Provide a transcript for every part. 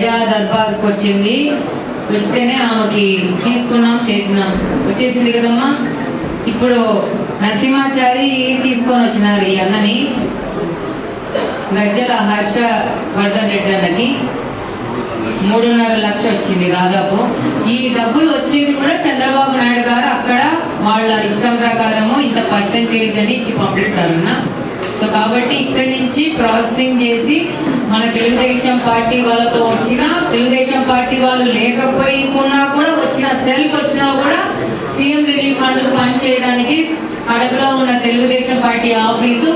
ప్రజా దర్బార్కి వచ్చింది వస్తేనే ఆమెకి తీసుకున్నాం చేసినాం. వచ్చేసింది కదమ్మా? ఇప్పుడు నరసింహాచారి తీసుకొని వచ్చినారు ఈ అన్నని. గజ్జల హర్ష వర్ధన్ రెడ్డి అన్నకి మూడున్నర లక్ష వచ్చింది దాదాపు. ఈ డబ్బులు వచ్చింది కూడా చంద్రబాబు నాయుడు గారు అక్కడ వాళ్ళ ఇష్టం ప్రకారము ఇంత పర్సెంటేజ్ అని ఇచ్చి పంపిస్తారన్నా. సో కాబట్టి ఇక్కడి నుంచి ప్రాసెసింగ్ చేసి మన తెలుగుదేశం పార్టీ వాళ్ళతో వచ్చిన తెలుగుదేశం పార్టీ వాళ్ళు లేకపోయినా కూడా వచ్చిన సెల్ఫ్ వచ్చినా కూడా సీఎం రిలీఫ్ ఫండ్కు పనిచేయడానికి కడపలో ఉన్న తెలుగుదేశం పార్టీ ఆఫీసు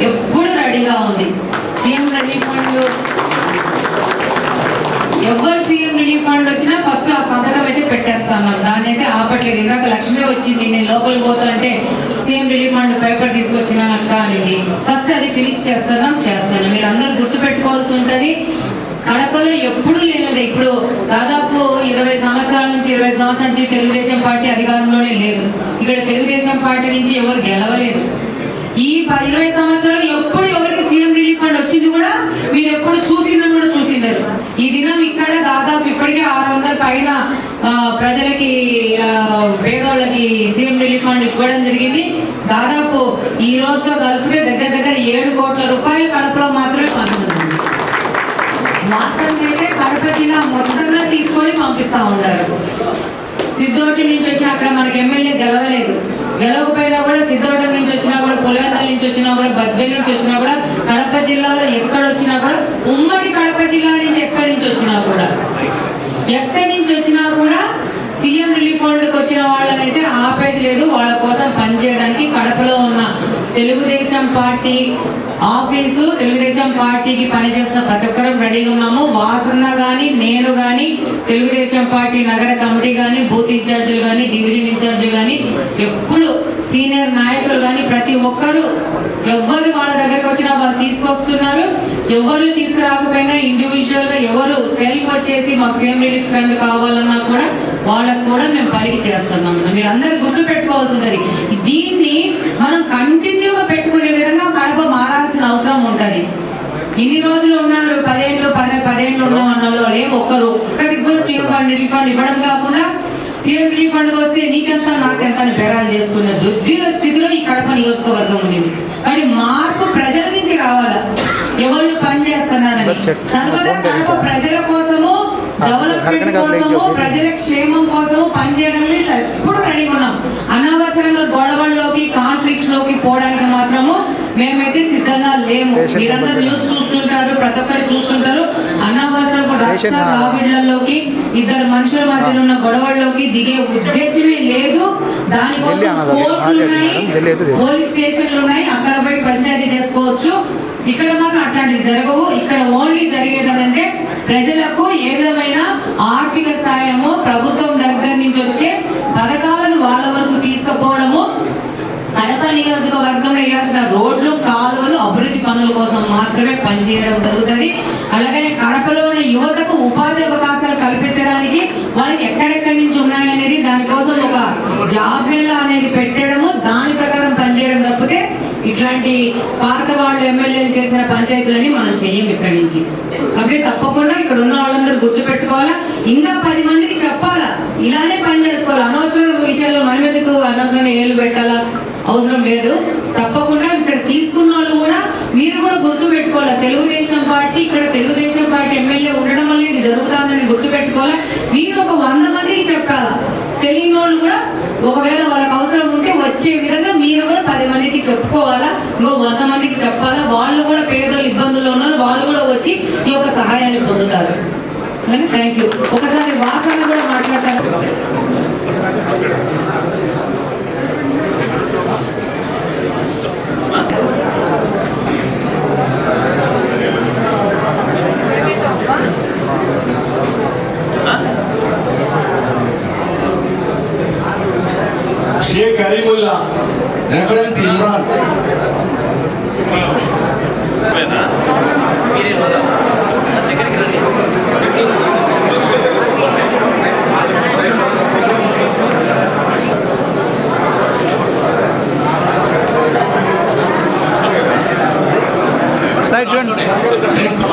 ఎప్పుడు రెడీగా ఉంది. సీఎం రిలీఫ్ ఫండ్ ఎవరు నుండి వచ్చినా ఫస్ట్ ఆ సంతకం అయితే పెట్టేస్తాను. దాని అయితే ఆపట్లేదు. ఇందాక లక్ష్మి వచ్చింది. నేను లోపలికి పోతుంటే సీఎం రిలీఫ్ ఫండ్ పేపర్ తీసుకొచ్చిన అక్క అనింది. ఫస్ట్ అది ఫినిష్ చేస్తాను చేస్తాను. మీరు అందరు గుర్తు పెట్టుకోవాల్సి ఉంటుంది. కడపలో ఎప్పుడూ లేనిది ఇప్పుడు దాదాపు ఇరవై సంవత్సరాల నుంచి ఇరవై సంవత్సరాల నుంచి తెలుగుదేశం పార్టీ అధికారంలోనే లేదు. ఇక్కడ తెలుగుదేశం పార్టీ నుంచి ఎవరు గెలవలేదు. ఈ ఇరవై సంవత్సరాలు ఎప్పుడు ఎవరికి సీఎం రిలీఫ్ ఫండ్ వచ్చింది కూడా మీరు ఎప్పుడు చూసిందని కూడా చూసిండరు. ఈ దినం ఇక్కడ దాదాపు ఇప్పటికే ఆరు వందల పైన ప్రజలకి పేదోళ్ళకి సీఎం రిలీఫ్ ఫండ్ ఇవ్వడం జరిగింది. దాదాపు ఈ రోజుతో కలిపితే దగ్గర దగ్గర ఏడు కోట్ల రూపాయలు కడపలో మాత్రమే పంచుతుంది వాస్తవంగా అయితే కడప జిల్లా మొత్తంగా తీసుకొని పంపిస్తా ఉంటారు సిద్ధోటి నుంచి వచ్చిన అక్కడ మనకి ఎమ్మెల్యే గెలవలేదు. గెలవకపోయినా కూడా సిద్ధవటం నుంచి వచ్చినా కూడా పులివెందల నుంచి వచ్చినా కూడా బద్వేల్ నుంచి వచ్చినా కూడా కడప జిల్లాలో ఎక్కడ వచ్చినా కూడా ఉమ్మడి కడప జిల్లా నుంచి ఎక్కడి నుంచి వచ్చినా కూడా ఎక్కడి నుంచి వచ్చినా కూడా సీఎం రిలీఫ్ ఫండ్కి వచ్చిన వాళ్ళనైతే ఆపేది లేదు. వాళ్ళ కోసం పనిచేయడానికి కడపలో ఉన్న తెలుగుదేశం పార్టీ ఆఫీసు తెలుగుదేశం పార్టీకి పనిచేస్తున్న ప్రతి ఒక్కరం రెడీగా ఉన్నాము. వాసన్న కానీ నేను కానీ తెలుగుదేశం పార్టీ నగర కమిటీ కానీ బూత్ ఇన్ఛార్జీలు కానీ డివిజన్ ఇన్ఛార్జీలు కానీ ఎప్పుడు సీనియర్ నాయకులు కానీ ప్రతి ఒక్కరు ఎవరు వాళ్ళ దగ్గరకు వచ్చినా వాళ్ళు తీసుకొస్తున్నారు. ఎవరు తీసుకురాకపోయినా ఇండివిజువల్గా ఎవరు సెల్ఫ్ వచ్చేసి మాకు సేమ్ రిలీఫ్ ఫండ్ కావాలన్నా కూడా వాళ్ళకు కూడా మేము పలికి చేస్తున్నాం. మీరు అందరు గుర్తు పెట్టుకోవాల్సి ఉంటుంది. దీన్ని మనం కంటిన్యూగా పెట్టుకునే విధంగా కడప మారాల్సిన అవసరం ఉంటుంది ఇన్ని రోజులు ఉన్నారు పదేళ్ళు పదే పదేళ్ళు ఉన్నాం అన్న వాళ్ళు ఏం ఒక్కరు ఒక్కరికి కూడా సీఎం ఫండ్ రిలీఫ్ ఫండ్ ఇవ్వడం కాకుండా సీఎం రిలీఫ్ ఫండ్ వస్తే నీకెంత నాకెంత అని బెరాలు చేసుకున్న దుర్దిన స్థితిలో ఈ కడప నియోజకవర్గం ఉంది. కానీ మార్పు ప్రజల నుంచి రావాలా? ఎవరు పని చేస్తున్నారని. సర్వదా కడప ప్రజల కోసము డెవలప్మెంట్ కోసము ప్రజల క్షేమం కోసము పనిచేయడానికి ఎప్పుడు రెడీగా ఉన్నాం. అనవసరంగా గొడవల్లోకి మేమైతే సిద్ధంగా లేము. మీరందరూ న్యూస్ చూస్తుంటారు ప్రతి ఒక్కరు చూస్తుంటారు. అనవసరపు ఇద్దరు మనుషుల మధ్యన ఉన్న గొడవల్లోకి దిగే ఉద్దేశమే లేదు. దానికోసం. కోర్టులు ఉన్నాయి. పోలీస్ స్టేషన్లు ఉన్నాయి. అక్కడ పోయి పంచాయతీ చేసుకోవచ్చు. ఇక్కడ మాత్రం అట్లాంటివి జరగవు. ఇక్కడ ఓన్లీ జరిగేది అంటే ప్రజలకు ఏ విధమైన ఆర్థిక సాయము ప్రభుత్వం దగ్గర నుంచి వచ్చే పథకాలను వాళ్ళ వరకు తీసుకుపోవడము. కడప నియోజకవర్గంలో వేయాల్సిన రోడ్లు మాత్రమే పనిచేయడం జరుగుతుంది. అలాగనే కడపలోని యువతకు ఉపాధి అవకాశాలు కల్పించడానికి వాళ్ళకి ఎక్కడెక్కడి నుంచి ఉన్నాయనేది దానికోసం ఒక జాబ్ మేళా అనేది పెట్టడము దాని ప్రకారం పనిచేయడం తప్పితే ఇట్లాంటి పాత వాళ్ళు ఎమ్మెల్యేలు చేసిన పంచాయతీలని మనం చేయం ఇక్కడి నుంచి. కాబట్టి తప్పకుండా ఇక్కడ ఉన్న వాళ్ళందరూ గుర్తు పెట్టుకోవాలా ఇంకా పది మందికి చెప్పాలా. ఇలానే పని చేసుకోవాలి. అనవసరం విషయాల్లో మనం ఎందుకు అనవసరమైన ఏళ్ళు పెట్టాలా? అవసరం లేదు. తప్పకుండా ఇక్కడ తీసుకున్న వాళ్ళు కూడా మీరు కూడా గుర్తు పెట్టుకోవాలి తెలుగుదేశం పార్టీ ఇక్కడ తెలుగుదేశం పార్టీ ఎమ్మెల్యే ఉండడం వల్ల ఇది జరుగుతుందని గుర్తు పెట్టుకోవాలి మీరు ఒక వంద మందికి చెప్పాలా? తెలియని వాళ్ళు కూడా ఒకవేళ వాళ్ళకి అవసరం ఉంటే వచ్చే విధంగా మీరు కూడా పది మందికి చెప్పుకోవాలా? ఇంకో వంద మందికి చెప్పాలా? వాళ్ళు కూడా పేదలు ఇబ్బందులు ఉన్నారు. వాళ్ళు కూడా వచ్చి ఈ యొక్క సహాయాన్ని పొందుతారు. థ్యాంక్ యూ ఒకసారి వాసన రెఫరెన్స్ ఇమ్రాన్ సైడ్ చూడండి నెక్స్ట్